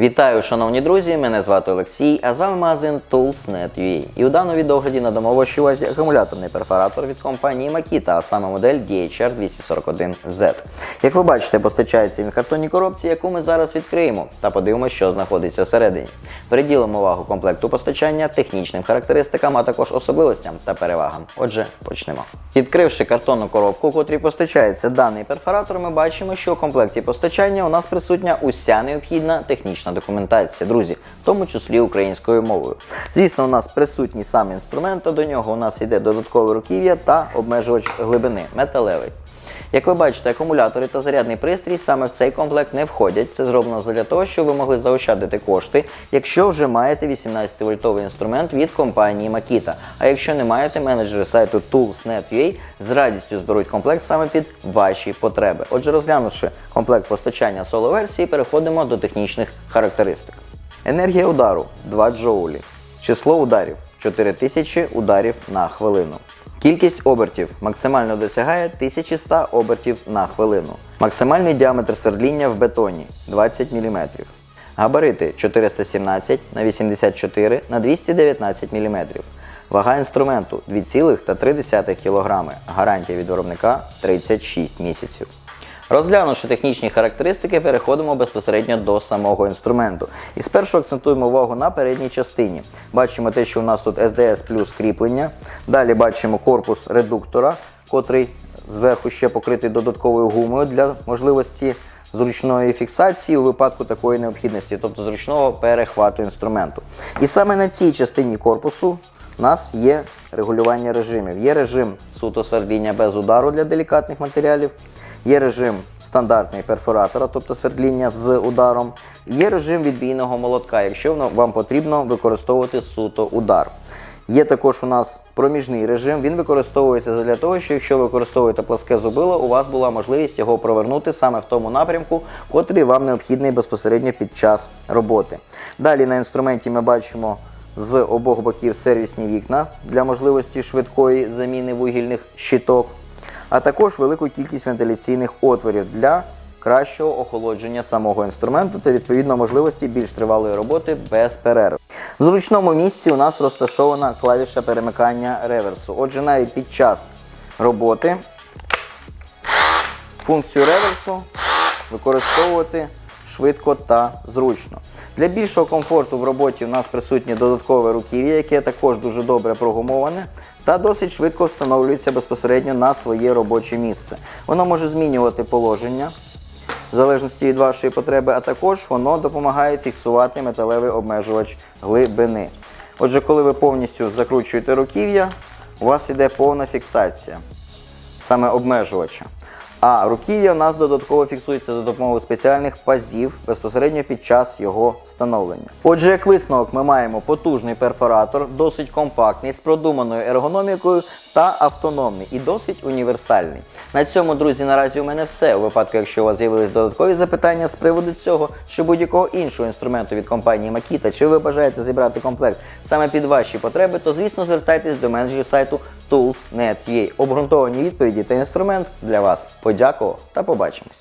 Вітаю, шановні друзі! Мене звати Олексій, а з вами магазин Tools.net.ua. І у даному відеогляді надамо вашій увазі акумуляторний перфоратор від компанії Makita, а саме модель DHR 241Z. Як ви бачите, постачається він в картонній коробці, яку ми зараз відкриємо та подивимося, що знаходиться всередині. Приділимо увагу комплекту постачання, технічним характеристикам, а також особливостям та перевагам. Отже, почнемо. Відкривши картонну коробку, у котрій постачається даний перфоратор, ми бачимо, що у комплекті постачання у нас присутня уся необхідна технічна документація, друзі, в тому числі українською мовою. Звісно, у нас присутній сам інструмент, а до нього у нас йде додаткове руків'я та обмежувач глибини металевий. Як ви бачите, акумулятори та зарядний пристрій саме в цей комплект не входять. Це зроблено для того, щоб ви могли заощадити кошти, якщо вже маєте 18-вольтовий інструмент від компанії Makita. А якщо не маєте, менеджери сайту Tools.net.ua з радістю зберуть комплект саме під ваші потреби. Отже, розглянувши комплект постачання соло-версії, переходимо до технічних характеристик. Енергія удару 2 джоулі. Число ударів 4000 ударів на хвилину. Кількість обертів максимально досягає 1100 обертів на хвилину. Максимальний діаметр свердління в бетоні 20 мм. Габарити 417 на 84 на 219 мм. Вага інструменту 2,3 кг. Гарантія від виробника 36 місяців. Розглянувши технічні характеристики, переходимо безпосередньо до самого інструменту. І спершу акцентуємо увагу на передній частині. Бачимо те, що у нас тут SDS плюс кріплення. Далі бачимо корпус редуктора, котрий зверху ще покритий додатковою гумою для можливості зручної фіксації у випадку такої необхідності, тобто зручного перехвату інструменту. І саме на цій частині корпусу у нас є регулювання режимів. Є режим суто свердління без удару для делікатних матеріалів. Є режим стандартний перфоратора, тобто свердління з ударом. Є режим відбійного молотка, якщо вам потрібно використовувати суто удар. Є також у нас проміжний режим. Він використовується для того, що якщо ви використовуєте пласке зубило, у вас була можливість його провернути саме в тому напрямку, котрий вам необхідний безпосередньо під час роботи. Далі на інструменті ми бачимо з обох боків сервісні вікна для можливості швидкої заміни вугільних щиток а також велику кількість вентиляційних отворів для кращого охолодження самого інструменту та відповідно можливості більш тривалої роботи без перерв. В зручному місці у нас розташована клавіша перемикання реверсу. Отже, навіть під час роботи функцію реверсу використовувати швидко та зручно. Для більшого комфорту в роботі у нас присутнє додаткове руків'я, яке також дуже добре прогумоване та досить швидко встановлюється безпосередньо на своє робоче місце. Воно може змінювати положення в залежності від вашої потреби, а також воно допомагає фіксувати металевий обмежувач глибини. Отже, коли ви повністю закручуєте руків'я, у вас іде повна фіксація саме обмежувача. А руків'я у нас додатково фіксується за допомогою спеціальних пазів безпосередньо під час його встановлення. Отже, як висновок, ми маємо потужний перфоратор, досить компактний, з продуманою ергономікою та автономний і досить універсальний. На цьому, друзі, наразі у мене все. У випадку, якщо у вас з'явились додаткові запитання з приводу цього чи будь-якого іншого інструменту від компанії Makita, чи ви бажаєте зібрати комплект саме під ваші потреби, то звісно звертайтесь до менеджерів сайту Tools.net.ua. Обґрунтовані відповіді та інструмент для вас. Подякував та побачимось.